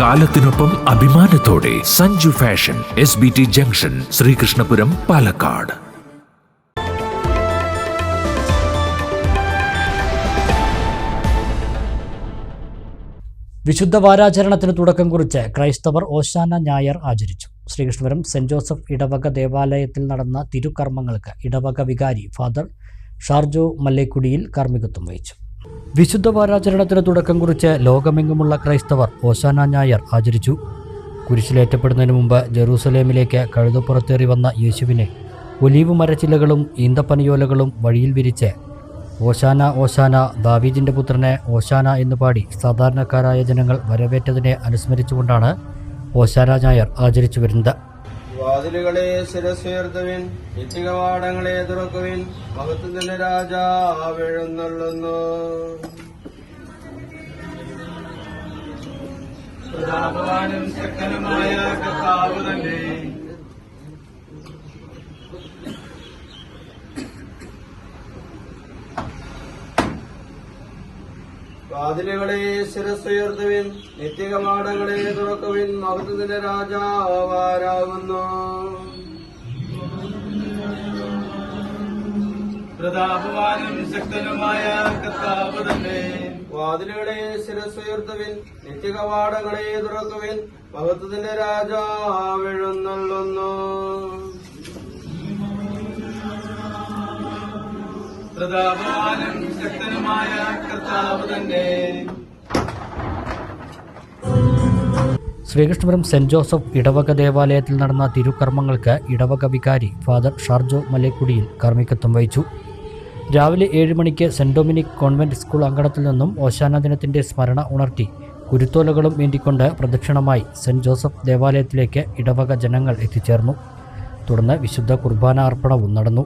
കാലത്തിനൊപ്പം അഭിമാനത്തോടെ Sanju fashion S B T junction Sreekrishnapuram Palakkad. വിശുദ്ധ വാരാചരണത്തിന് തുടക്കം കുറിച്ച് ക്രൈസ്തവർ ഓശാന ഞായർ ആചരിച്ചു. ശ്രീകൃഷ്ണപുരം സെന്റ് ജോസഫ് ഇടവക ദേവാലയത്തിൽ നടന്ന തിരുക്കർമ്മങ്ങൾക്ക് ഇടവക വികാരി ഫാദർ ഷാർജോ മല്ലേക്കുടിയിൽ കാർമ്മികത്വം വഹിച്ചു. വിശുദ്ധ വാരാചരണത്തിന് തുടക്കം കുറിച്ച് ലോകമെങ്ങുമുള്ള ക്രൈസ്തവർ ഓശാന ഞായർ ആചരിച്ചു. കുരിശിലേറ്റപ്പെടുന്നതിന് മുമ്പ് ജെറൂസലേമിലേക്ക് കഴുതപ്പുറത്തേറി വന്ന യേശുവിനെ ഒലീവ് മരച്ചില്ലകളും ഈന്തപ്പനിയോലകളും വഴിയിൽ വിരിച്ച് ഓശാന ഓശാന ദാവീദിന്റെ പുത്രനെ ഓശാന എന്ന് പാടി സാധാരണക്കാരായ ജനങ്ങൾ വരവേറ്റതിനെ അനുസ്മരിച്ചുകൊണ്ടാണ് ഓശാന ഞായർ ആചരിച്ചു വരുന്നത്. വാതിലുകളെ ശിരസുയർത്തുവിൻ ഇത്തികവാടങ്ങളെ തുറക്കുവിൻ മഹത്വത്തിന്റെ രാജാവെഴുന്നള്ളുന്നു പ്രതാപവാനും ശക്തനുമായ കർത്താവ് തന്നെ. വാതിലുകളെ ശിരസ്സുയർത്തുവിൻ നിത്യകമാടങ്ങളെ തുറക്കുവിൻ മഹത്വത്തിന്റെ രാജാവാരാകുന്നു. പ്രതാപവാനും ശക്തനുമായ കർത്താവ് തന്നെ. വാതിലുകളെ ശിരസ്സുയർത്തുവിൻ നിത്യകവാടങ്ങളെ തുറക്കുവിൻ മഹത്വത്തിന്റെ രാജാവെഴുന്നള്ളുന്നു. പ്രതാപവാനും ശക്തനുമായ ശ്രീകൃഷ്ണപുരം സെന്റ് ജോസഫ് ഇടവക ദേവാലയത്തിൽ നടന്ന തിരുക്കർമ്മങ്ങൾക്ക് ഇടവക വികാരി ഫാദർ ഷാർജോ മലേക്കുടിയിൽ കാർമ്മികത്വം വഹിച്ചു. രാവിലെ ഏഴ് മണിക്ക് സെന്റ് ഡൊമിനിക് കോൺവെന്റ് സ്കൂൾ അങ്കണത്തിൽ നിന്നും ഓശാന ദിനത്തിന്റെ സ്മരണ ഉണർത്തി കുരുത്തോലകളും ഏന്തിക്കൊണ്ട് പ്രദക്ഷിണമായി സെന്റ് ജോസഫ് ദേവാലയത്തിലേക്ക് ഇടവക ജനങ്ങൾ എത്തിച്ചേർന്നു. തുടർന്ന് വിശുദ്ധ കുർബാന അർപ്പണവും നടന്നു.